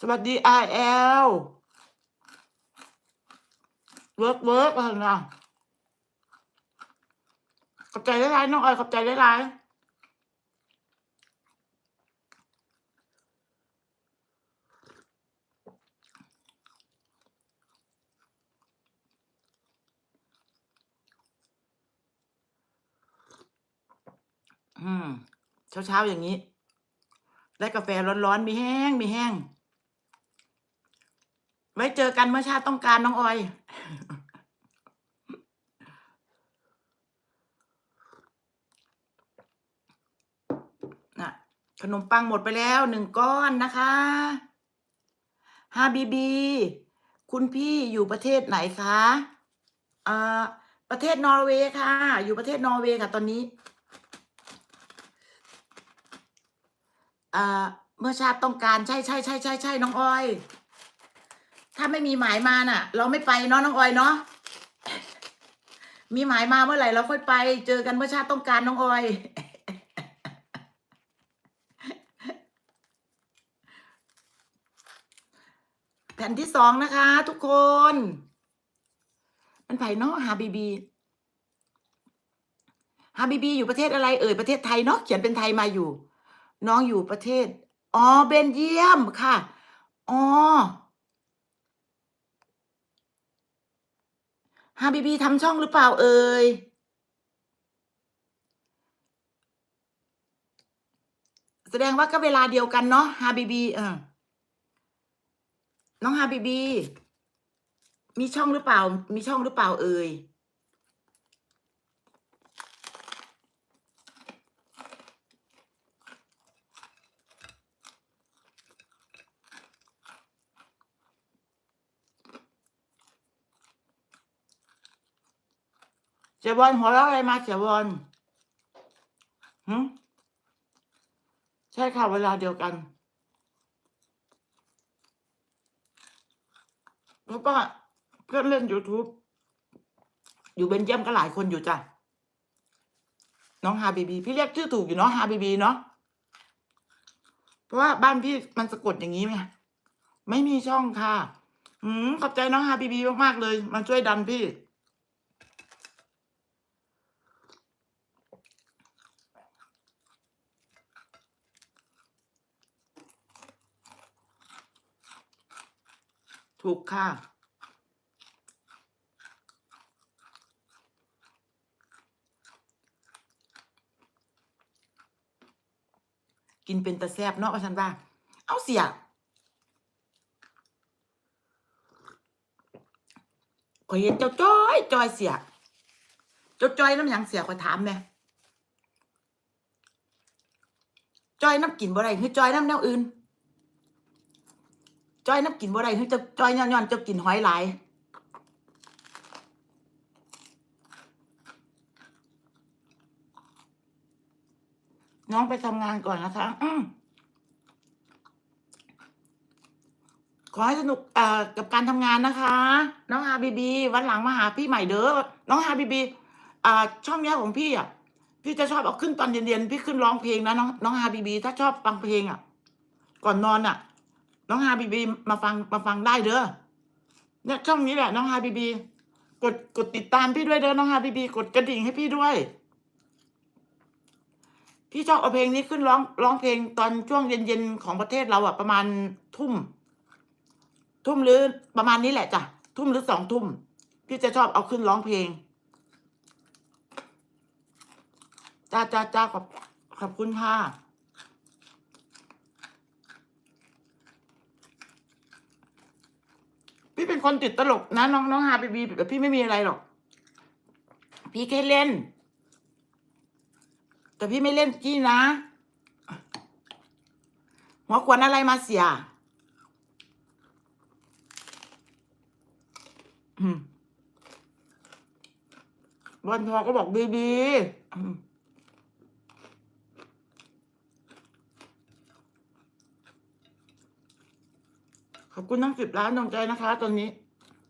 สวัสดีไอเอลเวิร์กเวิร์กอะไรนะขอบใจได้ไรน้องออยขอบใจได้ไรอืมเช้าเช้าๆอย่างนี้ ได้กาแฟร้อนๆ มีแห้ง มีแห้ง ไว้เจอกันเมื่อชาติต้องการน้องออย น่ะ ขนมปังหมดไปแล้วหนึ่งก้อนนะคะฮาบีบี คุณพี่อยู่ประเทศไหนคะอ่าประเทศนอร์เวย์ค่ะ อยู่ประเทศนอร์เวย์ค่ะ ตอนนี้อ่าเมื่อชาติต้องการใช่ใช่ใช่ใช่ใช่น้องอ้อย ถ้าไม่มีหมายมาน่ะ เราไม่ไปเนาะน้องออยเนาะมีหมายมาเมื่อไหร่เราค่อยไป เจอกันเมื่อชาติต้องการน้องออย แผ่นที่สองนะคะ ทุกคน มันไผ่เนาะฮาบีบีฮาบีบีอยู่ประเทศอะไรเอ่ยประเทศไทยเนาะเขียนเป็นไทยมาอยู่ น้องอยู่ประเทศอ๋อเบนเยียมค่ะอ๋อ ฮาบีบีทำช่องหรือเปล่าเอ่ยแสดงว่าก็เวลาเดียวกันเนาะฮาบีบีเออน้องฮาบีบีมีช่องหรือเปล่า มีช่องหรือเปล่าเอ่ย สียบอลหัวเราะอะไรมาเสียบอลหืมใช่ค่ะเวลาเดียวกันแล้วก็เพื่อนเล่น YouTube อยู่เบนเยียมก็หลายคนอยู่จ้ะ น้องฮาบีบี พี่เรียกชื่อถูกอยู่เนาะฮาบีบีเนาะเพราะว่าบ้านพี่มันสะกดอย่างนี้ไหมไม่มีช่องค่ะ อืมขอบใจน้องฮาบีบีมาก ๆ เลย มันช่วยดันพี่ ถูกค่ะ กินเป็นตะแซบเนาะว่าฉันว่า เอาเสีย ขอยเห็นเจ้าจ้อยจอยเสีย เจ้าจ้อยน้ำหยังเสียขอยถามแหน่จอยน้ำกินบ่ได้คือจอยน้ำแนวอื่น จ้อยน้ำกินบ่ได้คือจะจ้อยย้อนย้อนๆเจ้ากินหอยหลายน้องไปทำงานก่อนนะคะอขอให้สนุกเอ่อกับการทำงานนะคะ น้องฮาบีบี วันหลังมาหาพี่ใหม่เด้อน้องฮาบีบีอ่าช่องเนี้ยของพี่อะ พี่จะชอบเอาขึ้นตอนเย็นๆพี่ขึ้นร้องเพลงนะน้องน้องฮาบีบี ถ้าชอบฟังเพลงอะ ก่อนนอนอะ น้องฮาบีบีมาฟังมาฟังได้เด้อเนี่ยช่องนี้แหละน้องฮาบีบี กดกดติดตามพี่ด้วยเด้อน้องฮาบีบี กดกระดิ่งให้พี่ด้วย พี่ชอบเอาเพลงนี้ขึ้นร้องร้องเพลงตอนช่วงเย็นๆของประเทศเราอะประมาณทุ่ม ทุ่มหรือประมาณนี้แหละจ้ะทุ่มหรือสองทุ่ม พี่จะชอบเอาขึ้นร้องเพลงจ้าจ้าจ้าขอบขอบคุณค่ะ พี่เป็นคนติดตลกนะน้องน้องฮาบีบีแต่พี่ไม่มีอะไรหรอก พี่แค่เล่น แต่พี่ไม่เล่นกี้นะ หัวขวนอะไรมาเสียบอืมวันทอก็บอกบีบี ขอบคุณทั้งสิบล้านดวงใจนะคะ ตอนนี้